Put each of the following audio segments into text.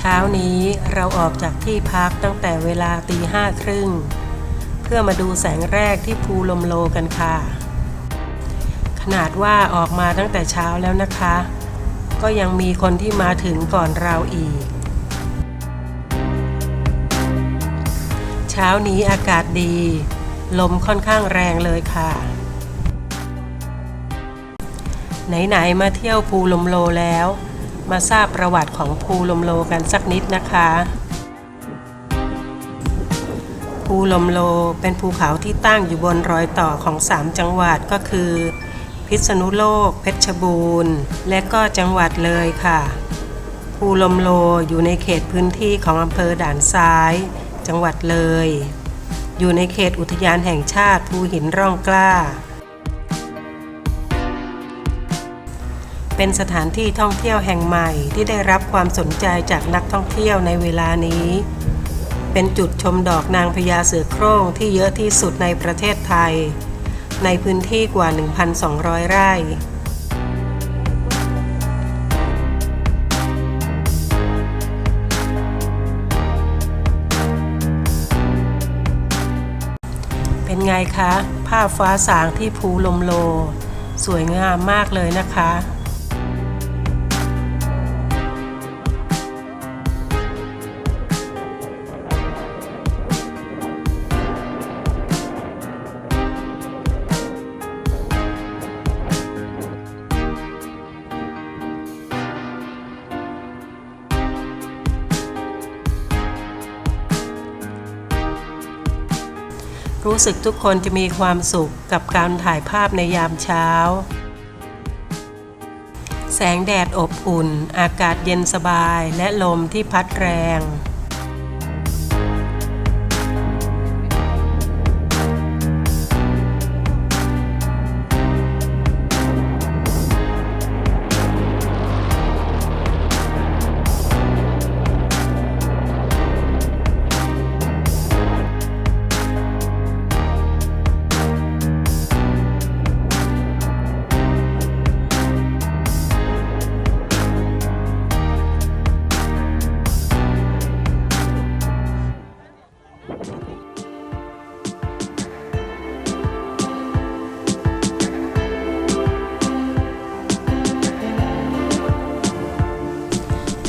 ช้านี้เราออกจากที่พักตั้งแต่เวลาตีห้าครึ่ง เพื่อมาดูแสงแรกที่ภูลมโลกันค่ะ ขนาดว่าออกมาตั้งแต่เช้าแล้วนะคะ ก็ยังมีคนที่มาถึงก่อนเราอีก เช้านี้อากาศดี ลมค่อนข้างแรงเลยค่ะ ไหน ๆ มาเที่ยวภูลมโลแล้ว มาทราบประวัติของภูลมโลกันสักนิดนะคะ ภูลมโลเป็นภูเขาที่ตั้งอยู่บนรอยต่อของ 3 จังหวัดก็คือ พิษณุโลก เพชรบูรณ์ และก็จังหวัดเลยค่ะ ภูลมโลอยู่ในเขตพื้นที่ของอำเภอด่านซ้าย จังหวัดเลย อยู่ในเขตอุทยานแห่งชาติภูหินร่องกล้า เป็นสถานที่ท่องเที่ยวแห่งใหม่ที่ได้รับความสนใจจากนักท่องเที่ยวในเวลานี้ เป็นจุดชมดอกนางพญาเสือโคร่งที่เยอะที่สุดในประเทศไทย ในพื้นที่กว่า 1,200 ไร่เป็นไงคะ ภาพฟ้าสางที่ภูลมโล สวยงามมากเลยนะคะ รู้สึกทุกคนจะมีความสุขกับการถ่ายภาพในยามเช้า แสงแดดอบอุ่น อากาศเย็นสบายและลมที่พัดแรง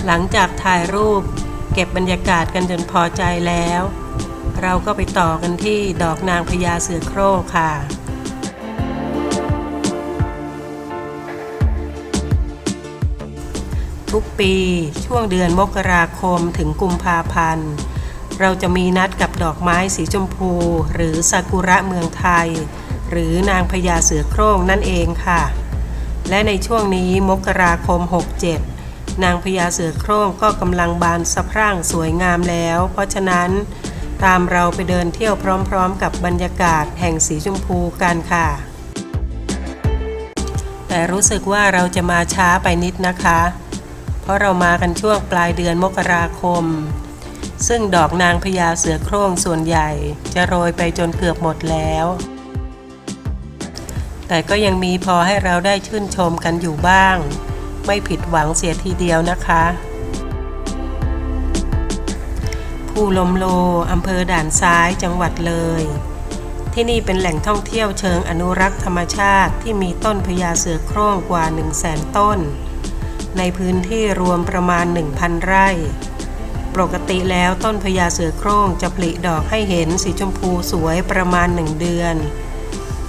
หลังจากถ่ายรูป เก็บบรรยากาศกันจนพอใจแล้ว เราก็ไปต่อกันที่ดอกนางพญาเสือโคร่งค่ะทุกปีช่วงเดือนมกราคมถึงกุมภาพันธ์ เราจะมีนัดกับดอกไม้สีชมพู หรือซากุระเมืองไทย หรือนางพญาเสือโคร่งนั่นเองค่ะ และในช่วงนี้มกราคม 67 นางพญาเสือโคร่งก็กำลังบานสะพรั่งสวยงามแล้ว เพราะฉะนั้นตามเราไปเดินเที่ยวพร้อมๆ กับบรรยากาศแห่งสีชมพูกันค่ะ แต่รู้สึกว่าเราจะมาช้าไปนิดนะคะ เพราะเรามากันช่วงปลายเดือนมกราคม ซึ่งดอกนางพญาเสือโคร่งส่วนใหญ่จะโรยไปจนเกือบหมดแล้ว แต่ก็ยังมีพอให้เราได้ชื่นชมกันอยู่บ้าง ไม่ผิดหวังเสียทีเดียวนะคะ ภูลมโลอำเภอด่านซ้ายจังหวัดเลย ที่นี่เป็นแหล่งท่องเที่ยวเชิงอนุรักษ์ธรรมชาติที่มีต้นพญาเสือโคร่งกว่า 1 0 0 0 0แสนต้น ในพื้นที่รวมประมาณ 1,000 ไร่ ปกติแล้วต้นพญาเสือโคร่งจะผลิดอกให้เห็นสีชมพูสวยประมาณ 1 เดือน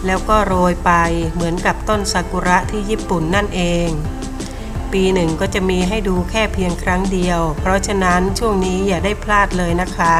แล้วก็โรยไปเหมือนกับต้นซากุระที่ญี่ปุ่นนั่นเอง ปีหนึ่งก็จะมีให้ดูแค่เพียงครั้งเดียว เพราะฉะนั้นช่วงนี้อย่าได้พลาดเลยนะคะ